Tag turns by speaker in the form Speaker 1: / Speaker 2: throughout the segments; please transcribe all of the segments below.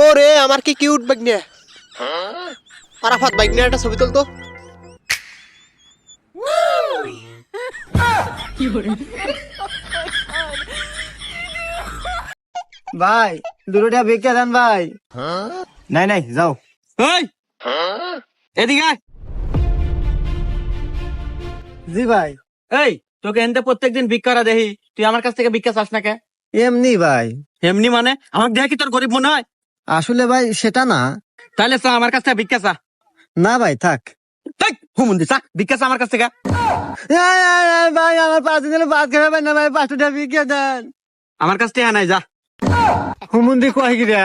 Speaker 1: ওরে আমার কি কিউট বাইক নিয়ে আরাফাত বাইক নিয়ে একটা ছবি তুলতো।
Speaker 2: ভাই দুটোটা ভিক্ষা দেন ভাই। নাই নাই যাও।
Speaker 3: এদিকে
Speaker 2: জি ভাই।
Speaker 3: এই তোকে এনতে প্রত্যেকদিন ভিক্ষারা দেখি তুই আমার কাছ থেকে ভিক্ষা চাস না কে?
Speaker 2: এমনি ভাই।
Speaker 3: এমনি মানে? আমাকে দেখি তোর গরিব মনে হয়?
Speaker 2: আসলে ভাই সেটা না।
Speaker 3: তাহলে চা আমার কাছ থেকে ভিক্ষা চা।
Speaker 2: না ভাই থাক।
Speaker 3: এই, হুমুন্দি চা ভিক্ষা চা আমার কাছ থেকে।
Speaker 2: ভাই আমার পাঁচ দিন ভাত খাবেন না ভাই পাঁচটা ভিক্ষা দেন।
Speaker 3: আমার কাছ থেকে নাই যা।
Speaker 2: হুমুন্দি কয় গিরা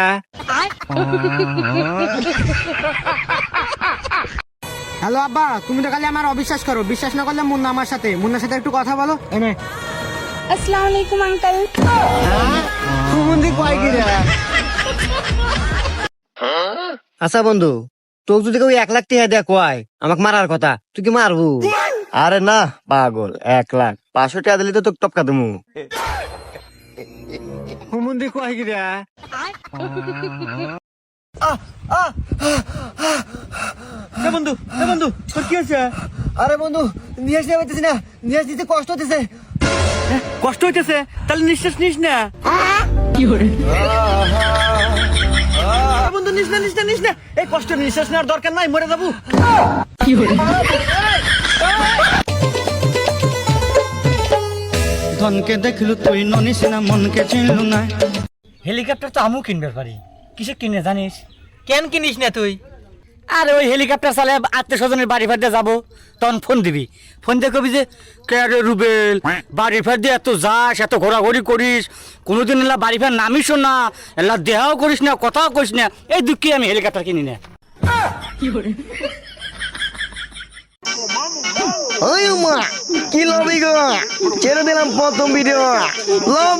Speaker 2: হ্যালো আব্বা তুমি তো খালি আমার অবিশ্বাস করো। বিশ্বাস না করলে মুন্না আমার সাথে। মুন্নার সাথে একটু কথা বলো। এনে।
Speaker 4: আসসালামু আলাইকুম আঙ্কেল।
Speaker 2: কুমুন্দি কয় কি আচ্ছা বন্ধু তোর যদি কেউ এক লাখ টাকা দেয় কয় আমাক মারার কথা তুই কি মারবু? আরে না পাগল এক লাখ। পাঁচশো টাকা দিলে তো তোকে টপকা দেবো হুমুন্দি কয় কি
Speaker 3: রে বন্ধু বন্ধু তোর কি হয়েছে?
Speaker 2: আরে বন্ধু নিয়ে আসতে পারতেছি না নিয়ে আসতে কষ্ট হতেছে
Speaker 3: কষ্ট হইতেছে তাহলে নিঃশ্বাস নিস না। এ বন্ধু নিস না নিস না নিস না। এই কষ্ট নিঃশ্বাস নেওয়ার দরকার নাই মরে যাব।
Speaker 5: ধনকে দেখলু তুই ননিস না মনকে চিনলু না।
Speaker 6: হেলিকপ্টার তো আমিও কিনবে পারি। কিসে কিনে জানিস?
Speaker 3: কেন কিনিস না তুই?
Speaker 6: আরে ওই হেলিকপ্টার চালে আত্মীয় স্বজনের বাড়ি ফাড়তে যাব, তখন ফোন দিবি। ফোন দিয়ে কবি যে রে রুবেল, বাড়ি ফার দিয়ে এত যাস, এত ঘোরাঘুরি করিস, কোনোদিন এলা বাড়ি ফার নামিস না, এলা দেহাও করিস না, কথাও করিস না, এই দুঃখে আমি হেলিকপ্টার কিনি না।
Speaker 2: কি লবি গো? ছেড়ে দিলাম প্রথম ভিডিও লভ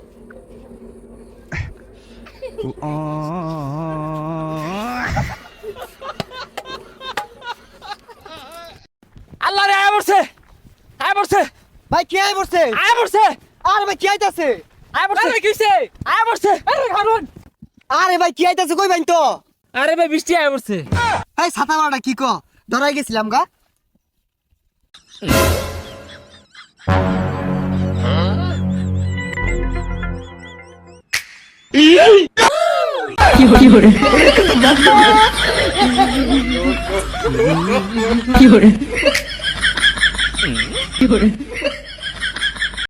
Speaker 6: আয় পড়ছে
Speaker 2: ভাই কি আই পড়ছে
Speaker 6: আয় পড়ছে
Speaker 2: আরে ভাই কি আইতাছে?
Speaker 6: আয় পড়ছে কি হইছে আয় পড়ছে আরে কারণ
Speaker 2: আরে ভাই কি আইতাছে কই বাইন তো?
Speaker 6: আরে ভাই বৃষ্টি আয় পড়ছে
Speaker 2: এই ছাতা মারাটা কি ক? ধরাই গেছিলাম গা।
Speaker 4: কি 有人。